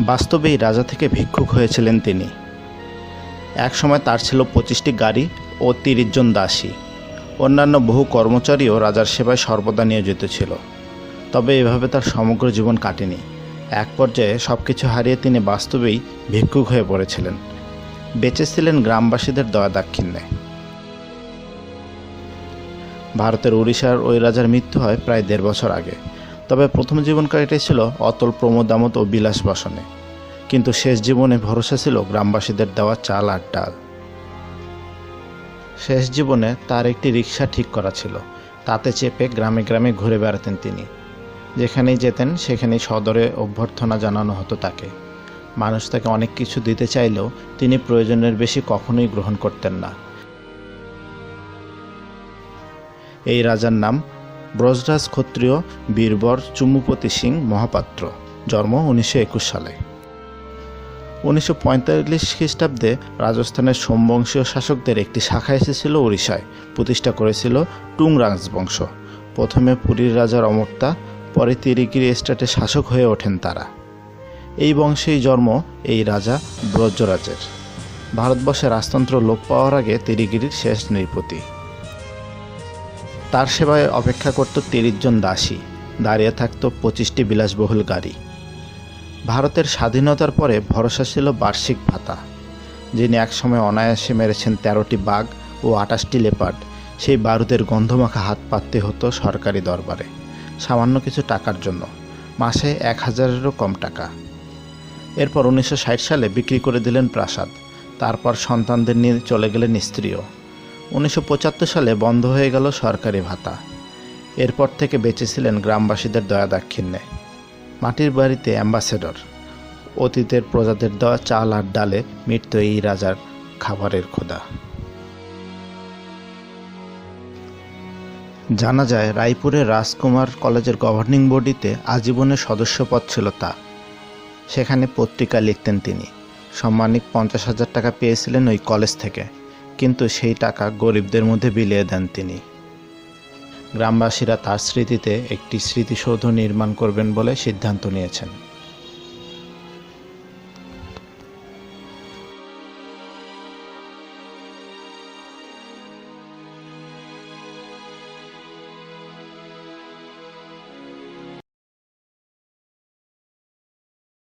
বাস্তবেই রাজা থেকে ভিক্ষুক হয়েছিলেন তিনি। একসময় তার ছিল পঁচিশটি গাড়ি ও তিরিশ জন দাসী। অন্যান্য বহু কর্মচারীও রাজার সেবায় সর্বদা নিয়োজিত ছিল। তবে এভাবে তার সমগ্র জীবন কাটেনি। এক পর্যায়ে সব কিছু হারিয়ে তিনি বাস্তবেই ভিক্ষুক হয়ে পড়েছিলেন। বেঁচেছিলেন গ্রামবাসীদের দয়া দাক্ষিণ্যে। ভারতের উড়িষ্যার ওই রাজার মৃত্যু হয় প্রায় দেড় বছর আগে। তবে প্রথম জীবন কাটিয়েছিল অতল প্রমোদামত ও বিলাস বাসনে। কিন্তু শেষ জীবনে ভরসা ছিল গ্রামবাসীদের দেওয়া চাল আর ডাল। শেষ জীবনে তার একটি রিক্সা ঠিক করা ছিল। তাতে চেপে গ্রামে গ্রামে ঘুরে বেড়াতেন তিনি। যেখানেই যেতেন, সেখানেই সদরে অভ্যর্থনা জানানো হতো তাকে। মানুষ তাকে অনেক কিছু দিতে চাইলেও তিনি প্রয়োজনের বেশি কখনোই গ্রহণ করতেন না। এই রাজার নাম ব্রজরাজ ক্ষত্রিয় বীরবর চুম্বুপতি সিং মহাপাত্র, জন্ম উনিশশো একুশ সালে। উনিশশো পঁয়তাল্লিশ খ্রিস্টাব্দে রাজস্থানের সোমবংশীয় শাসকদের একটি শাখা এসেছিল উড়িষ্যায় প্রতিষ্ঠা করেছিল টুংরাংস বংশ। প্রথমে পুরীর রাজার অমর্তা পরে তিরিগিরি স্টেটে শাসক হয়ে ওঠেন তারা। এই বংশেই জন্ম এই রাজা ব্রজরাজের। ভারতবর্ষে রাজতন্ত্র লোপ পাওয়ার আগে তিরিগিরির শেষ নৃপতি। তার সেবায় অপেক্ষা করত তিরিশ জন দাসী। দাঁড়িয়ে থাকত পঁচিশটি বিলাসবহুল গাড়ি। ভারতের স্বাধীনতার পরে ভরসা ছিল বার্ষিক ভাতা। যিনি একসময় অনায়াসে মেরেছেন তেরোটি বাঘ ও আটাশটি লেপার্ড, সেই বারুদের গন্ধমাখা হাত পাততে হতো সরকারি দরবারে। সামান্য কিছু টাকার জন্য। মাসে এক হাজারেরও কম টাকা। এরপর উনিশশো ষাট সালে বিক্রি করে দিলেন প্রাসাদ। তারপর সন্তানদের নিয়ে চলে গেলেন স্ত্রীও। উনিশশো পঁচাত্তর সালে বন্ধ হয়ে গেল সরকারি ভাতা। এরপর থেকে বেঁচেছিলেন গ্রামবাসীদের দয়া দাক্ষিণ্যে। মাটির বাড়িতে অ্যাম্বাসেডর। অতীতের প্রজাদের দেওয়া চাল আর ডালে মিটত এই রাজার খাবারের খোদা জানা যায় রায়পুরের রাজকুমার কলেজের গভর্নিং বডিতে আজীবনের সদস্যপদ ছিল তা। সেখানে পত্রিকা লিখতেন তিনি। সম্মানিক পঞ্চাশ হাজার টাকা পেয়েছিলেন ওই কলেজ থেকে। কিন্তু সেই টাকা গরিবদের মধ্যে বিলিয়ে দেন তিনি। গ্রামবাসীরা তার স্মৃতিতে একটি স্মৃতিসৌধ নির্মাণ করবেন বলে সিদ্ধান্ত নিয়েছেন।